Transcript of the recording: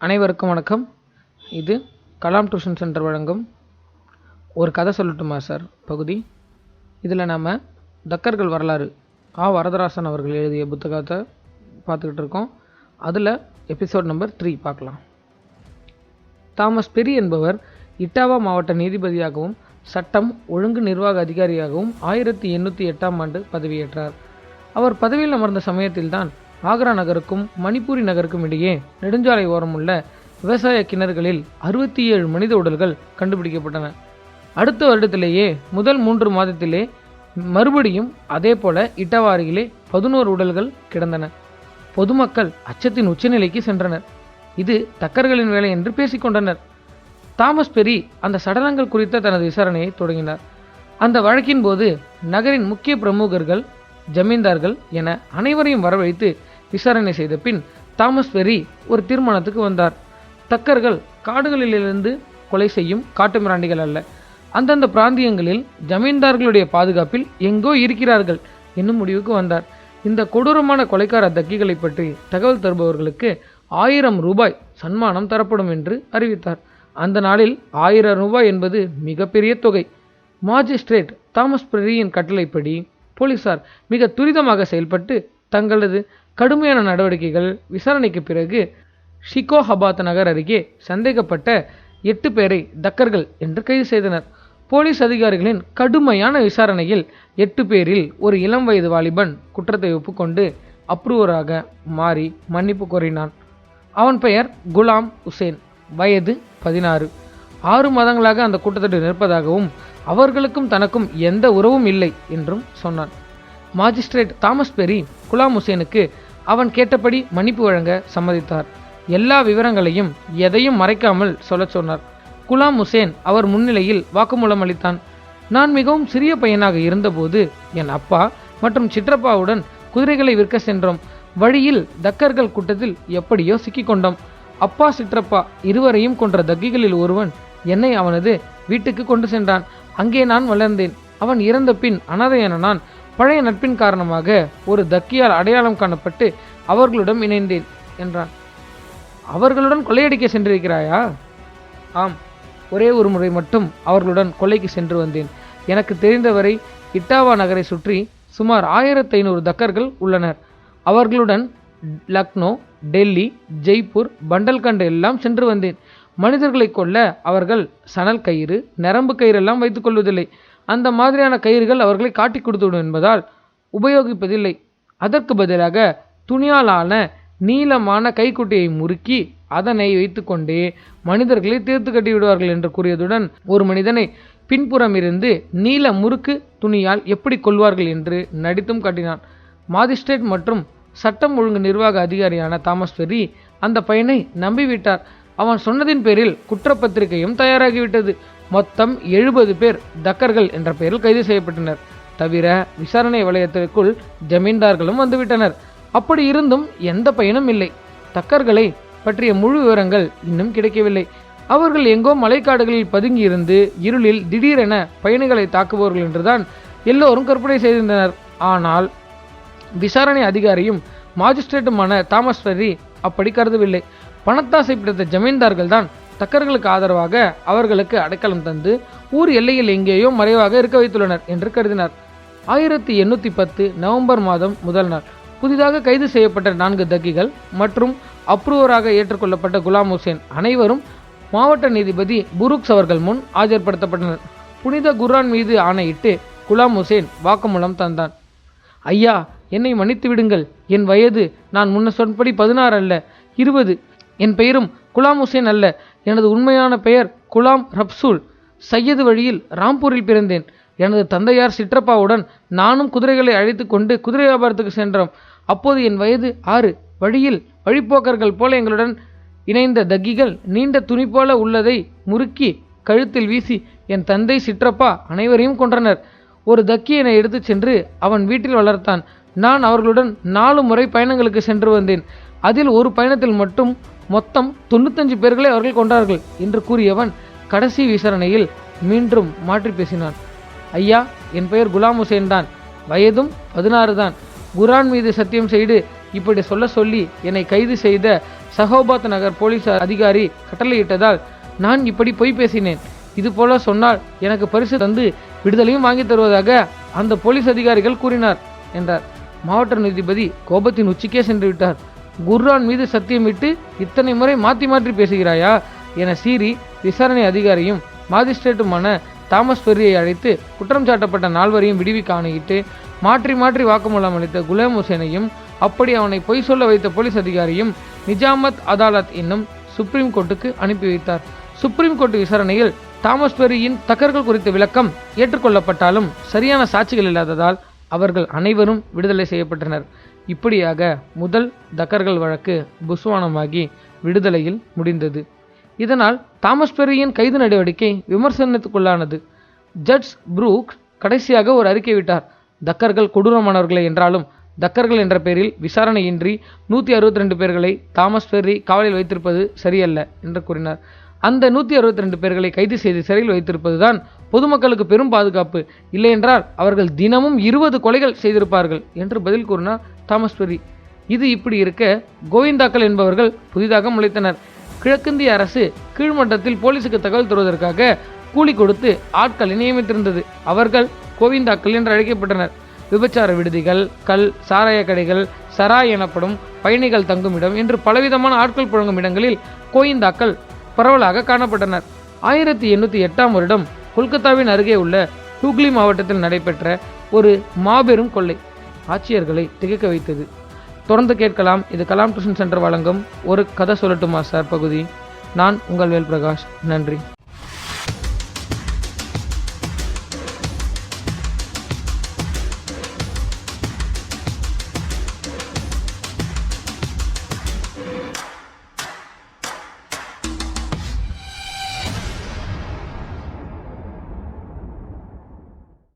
அனைவருக்கும் வணக்கம். இது கலாம் டியூஷன் சென்டர் வழங்கும் ஒரு கதை சொல்லட்டுமா சார்? பகுதி. இதில் நாம் தக்கர்கள் வரலாறு. ஆ வரதராசன் அவர்கள் எழுதிய புத்தகத்தை பார்த்துக்கிட்டு இருக்கோம். அதில் எபிசோட் நம்பர் த்ரீ பார்க்கலாம். தாமஸ் பெரி என்பவர் இட்டாவா மாவட்ட நீதிபதியாகவும் சட்டம் ஒழுங்கு நிர்வாக அதிகாரியாகவும் ஆயிரத்தி எண்ணூற்றி எட்டாம் ஆண்டு பதவியேற்றார். அவர் பதவியில் அமர்ந்த சமயத்தில்தான் ஆக்ரா நகருக்கும் மணிப்பூரி நகருக்கும் இடையே நெடுஞ்சாலை ஓரமுள்ள விவசாய கிணறுகளில் அறுபத்தி ஏழு மனித உடல்கள் கண்டுபிடிக்கப்பட்டன. அடுத்த வருடத்திலேயே முதல் மூன்று மாதத்திலே மறுபடியும் அதே போல இட்டவா அருகிலே பதினோரு உடல்கள் கிடந்தன. பொதுமக்கள் அச்சத்தின் உச்சநிலைக்கு சென்றனர். இது தக்கர்களின் வேலை என்று பேசிக்கொண்டனர் தாமஸ் பெரி அந்த சடலங்கள் குறித்த தனது விசாரணையை தொடங்கினார். அந்த வழக்கின் போது நகரின் முக்கிய பிரமுகர்கள் ஜமீன்தார்கள் என அனைவரையும் வரவழைத்து விசாரணை செய்த பின் தாமஸ் பெரி ஒரு தீர்மானத்துக்கு வந்தார். தக்கர்கள் காடுகளிலிருந்து கொலை செய்யும் காட்டுமிராண்டிகள் அல்ல. அந்தந்த பிராந்தியங்களில் ஜமீன்தார்களுடைய பாதுகாப்பில் எங்கோ இருக்கிறார்கள் என்னும் முடிவுக்கு வந்தார். இந்த கொடூரமான கொலைக்கார தக்கிகளை பற்றி தகவல் தருபவர்களுக்கு ஆயிரம் ரூபாய் சன்மானம் தரப்படும் என்று அறிவித்தார். அந்த நாளில் ஆயிரம் ரூபாய் என்பது மிகப்பெரிய தொகை. மாஜிஸ்ட்ரேட் தாமஸ் பிரியின் கட்டளைப்படி போலீசார் மிக துரிதமாக செயல்பட்டு தங்களது கடுமையான நடவடிக்கைகள் விசாரணைக்கு பிறகு ஷிகோஹபாத் நகர் அருகே சந்தேகப்பட்ட எட்டு பேரை தக்கர்கள் என்று கைது செய்தனர். போலீஸ் அதிகாரிகளின் கடுமையான விசாரணையில் எட்டு பேரில் ஒரு இளம் வயது வாலிபன் குற்றத்தை ஒப்புக்கொண்டு அப்ரூவராக மாறி மன்னிப்பு கோரினான். அவன் பெயர் குலாம் உசேன். வயது பதினாறு. ஆறு மாதங்களாக அந்த கூட்டத்தொடர் நிற்பதாகவும் அவர்களுக்கும் தனக்கும் எந்த உறவும் இல்லை என்றும் சொன்னான். மாஜிஸ்ட்ரேட் தாமஸ் பெரி குலாம் உசேனுக்கு அவன் கேட்டபடி மன்னிப்பு வழங்க சம்மதித்தார். எல்லா விவரங்களையும் எதையும் மறைக்காமல் சொல்லச் சொன்னார். குலாம் ஹுசேன் அவர் முன்னிலையில் வாக்குமூலம் அளித்தான். நான் மிகவும் சிறிய பையனாக இருந்தபோது என் அப்பா மற்றும் சிற்றப்பாவுடன் குதிரைகளை விற்க சென்றோம். வழியில் தக்கர்கள் கூட்டத்தில் எப்படியோ சிக்கிக்கொண்டோம் அப்பா சிற்றப்பா இருவரையும் கொன்ற தக்கிகளில் ஒருவன் என்னை அவனது வீட்டுக்கு கொண்டு சென்றான். அங்கே நான் வளர்ந்தேன். அவன் இறந்த பின் அனாதையான நான் பழைய நட்பின் காரணமாக ஒரு தக்கியால் அடையாளம் காணப்பட்டு அவர்களுடன் இணைந்தேன் என்றான். அவர்களுடன் கொள்ளையடிக்க சென்றிருக்கிறாயா? ஆம் ஒரே ஒரு முறை மட்டும் அவர்களுடன் கொள்ளைக்கு சென்று வந்தேன். எனக்கு தெரிந்தவரை இட்டாவா நகரை சுற்றி சுமார் ஆயிரத்தி ஐநூறு தக்கர்கள் உள்ளனர். அவர்களுடன் லக்னோ டெல்லி ஜெய்ப்பூர் பண்டல்கண்ட் எல்லாம் சென்று வந்தேன். மனிதர்களை கொல்ல அவர்கள் சணல் கயிறு நரம்பு கயிறு எல்லாம் வைத்துக் கொள்வதில்லை. அந்த மாதிரியான கயிறுகள் அவர்களை காட்டிக் கொடுத்துவிடும் என்பதால் உபயோகிப்பதில்லை. அதற்கு பதிலாக துணியாலான நீளமான கைக்குட்டையை முறுக்கி அதனை வைத்துக்கொண்டே மனிதர்களை தீர்த்து கட்டி விடுவார்கள் என்று கூறியதுடன் ஒரு மனிதனை பின்புறம் இருந்து நீல முறுக்கு துணியால் எப்படி கொள்வார்கள் என்று நடித்தும் காட்டினான். மாஜிஸ்ட்ரேட் மற்றும் சட்டம் ஒழுங்கு நிர்வாக அதிகாரியான தாமஸ் பெரி அந்த பையனை நம்பிவிட்டார். அவன் சொன்னதின் பேரில் குற்றப்பத்திரிகையும் தயாராகிவிட்டது. மொத்தம் எழுபது பேர் தக்கர்கள் என்ற பெயரில் கைது செய்யப்பட்டனர். தவிர விசாரணை வளையத்திற்குள் ஜமீன்தார்களும் வந்துவிட்டனர். அப்படி இருந்தும் எந்த பயனும் இல்லை. தக்கர்களை பற்றிய முழு விவரங்கள் இன்னும் கிடைக்கவில்லை. அவர்கள் எங்கோ மலைக்காடுகளில் பதுங்கியிருந்து இருளில் திடீரென பயணிகளை தாக்குபவர்கள் என்றுதான் எல்லோரும் கற்பனை செய்திருந்தனர். ஆனால் விசாரணை அதிகாரியும் மாஜிஸ்ட்ரேட்டுமான தாமஸ் ஃபெர்ரி அப்படி கருதவில்லை. பணத்தாசை பிடித்த ஜமீன்தார்கள் தான் தக்கர்களுக்கு ஆதரவாக அவர்களுக்கு அடைக்கலம் தந்து ஊர் எல்லையில் எங்கேயோ மறைவாக இருக்க வைத்துள்ளனர் என்று கருதினார். ஆயிரத்தி எண்ணூற்றி பத்து நவம்பர் மாதம் முதல் நாள் புதிதாக கைது செய்யப்பட்ட நான்கு தக்கிகள் மற்றும் அப்ரூவராக ஏற்றுக்கொள்ளப்பட்ட குலாம் ஹுசேன் அனைவரும் மாவட்ட நீதிபதி புரூக்ஸ் அவர்கள் முன் ஆஜர்படுத்தப்பட்டனர். புனித குர்ஆன் மீது ஆணையிட்டு குலாம் ஹுசேன் வாக்குமூலம் தந்தான். ஐயா என்னை மன்னித்து விடுங்கள். என் வயது நான் முன்ன சொன்படி பதினாறு அல்ல இருபது. என் பெயரும் குலாம் ஹுசேன் அல்ல. எனது உண்மையான பெயர் குலாம் ரப்சூல். சையது வழியில் ராம்பூரில் பிறந்தேன். எனது தந்தையார் சிற்றப்பாவுடன் நானும் குதிரைகளை அழைத்து கொண்டு குதிரை வியாபாரத்துக்கு சென்றோம். அப்போது என் வயது ஆறு. வழியில் வழிப்போக்கர்கள் போல எங்களுடன் இணைந்த தக்கிகள் நீண்ட துணி போல உள்ளதை முறுக்கி கழுத்தில் வீசி என் தந்தை சிற்றப்பா அனைவரையும் கொன்றனர். ஒரு தக்கியனை எடுத்துச் சென்று அவன் வீட்டில் வளர்த்தான். நான் அவர்களுடன் நாலு முறை பயணங்களுக்கு சென்று வந்தேன். அதில் ஒரு பயணத்தில் மட்டும் மொத்தம் தொண்ணூத்தஞ்சு பேர்களை அவர்கள் கொண்டார்கள் என்று கூறியவன் கடைசி விசாரணையில் மீண்டும் மாற்றி பேசினான். ஐயா என் பெயர் குலாம் ஹுசேன் தான். வயதும் பதினாறு தான். குரான் மீது சத்தியம் செய்து இப்படி சொல்ல சொல்லி என்னை கைது செய்த சகோபாத் நகர் போலீஸ் அதிகாரி கட்டளையிட்டதால் நான் இப்படி பொய் பேசினேன். இது போல சொன்னால் எனக்கு பரிசு தந்து விடுதலையும் வாங்கி தருவதாக அந்த போலீஸ் அதிகாரிகள் கூறினார் என்றார். மாவட்ட நீதிபதி கோபத்தின் உச்சிக்கே சென்று விட்டார். குர்ரான் மீது சத்தியமிட்டு இத்தனை முறை மாற்றி மாற்றி பேசுகிறாயா என சீறி விசாரணை அதிகாரியும் மாஜிஸ்ட்ரேட்டுமான தாமஸ் பெரியை அழைத்து குற்றம் சாட்டப்பட்ட நால்வரையும் விடுவிக்க ஆணையிட்டு மாற்றி மாற்றி வாக்குமூலம் அளித்த குலாம் ஹுசேனையும் அப்படி அவனை பொய் சொல்ல வைத்த போலீஸ் அதிகாரியும் நிஜாமத் அதாலத் என்னும் சுப்ரீம் கோர்ட்டுக்கு அனுப்பி வைத்தார். சுப்ரீம் கோர்ட் விசாரணையில் தாமஸ் பெரியின் தக்கர்கள் குறித்த விளக்கம் ஏற்றுக்கொள்ளப்பட்டாலும் சரியான சாட்சிகள் இல்லாததால் அவர்கள் அனைவரும் விடுதலை செய்யப்பட்டனர். இப்படியாக முதல் தக்கர்கள் வழக்கு புஸ்வானமாகி விடுதலையில் முடிந்தது. இதனால் தாமஸ் பெர்ரியின் கைது நடவடிக்கை விமர்சனத்துக்குள்ளானது. ஜட்ஜ் புரூக் கடைசியாக ஒரு அறிக்கை விட்டார். தக்கர்கள் கொடூரமானவர்களே என்றாலும் தக்கர்கள் என்ற பெயரில் விசாரணையின்றி நூற்றி அறுபத்தி ரெண்டு பேர்களை தாமஸ் பெர்ரி காவலில் வைத்திருப்பது சரியல்ல என்று கூறினார். அந்த நூற்றி அறுபத்தி ரெண்டு பேர்களை கைது செய்து சிறையில் வைத்திருப்பதுதான் பொதுமக்களுக்கு பெரும் பாதுகாப்பு. இல்லையென்றால் அவர்கள் தினமும் இருபது கொலைகள் செய்திருப்பார்கள் என்று பதில் கூறினார் தாமஸ் இது இப்படி இருக்க கோவிந்தாக்கள் என்பவர்கள் புதிதாக முளைத்தனர். கிழக்கிந்திய அரசு கீழ்மட்டத்தில் போலீசுக்கு தகவல் தருவதற்காக கூலி கொடுத்து ஆட்களை நியமித்திருந்தது. அவர்கள் கோவிந்தாக்கள் என்று அழைக்கப்பட்டனர். விபச்சார விடுதிகள் கல் சாராய கடைகள் சராய் எனப்படும் பயணிகள் தங்குமிடம் என்று பலவிதமான ஆட்கள் புழங்கும் இடங்களில் கோயிந்தாக்கள் பரவலாக காணப்பட்டனர். ஆயிரத்தி எண்ணூற்றி எட்டாம் வருடம் கொல்கத்தாவின் அருகே உள்ள ஹூக்லி மாவட்டத்தில் நடைபெற்ற ஒரு மாபெரும் கொள்ளை. ஆட்சியர்களை திகைக்க வைத்தது. தொடர்ந்து கேட்கலாம் இது கலாம் டியூஷன் சென்டர் வழங்கும் ஒரு கதை சொல்லட்டுமா சார் பகுதி? நான் உங்கள் வேல் பிரகாஷ் நன்றி.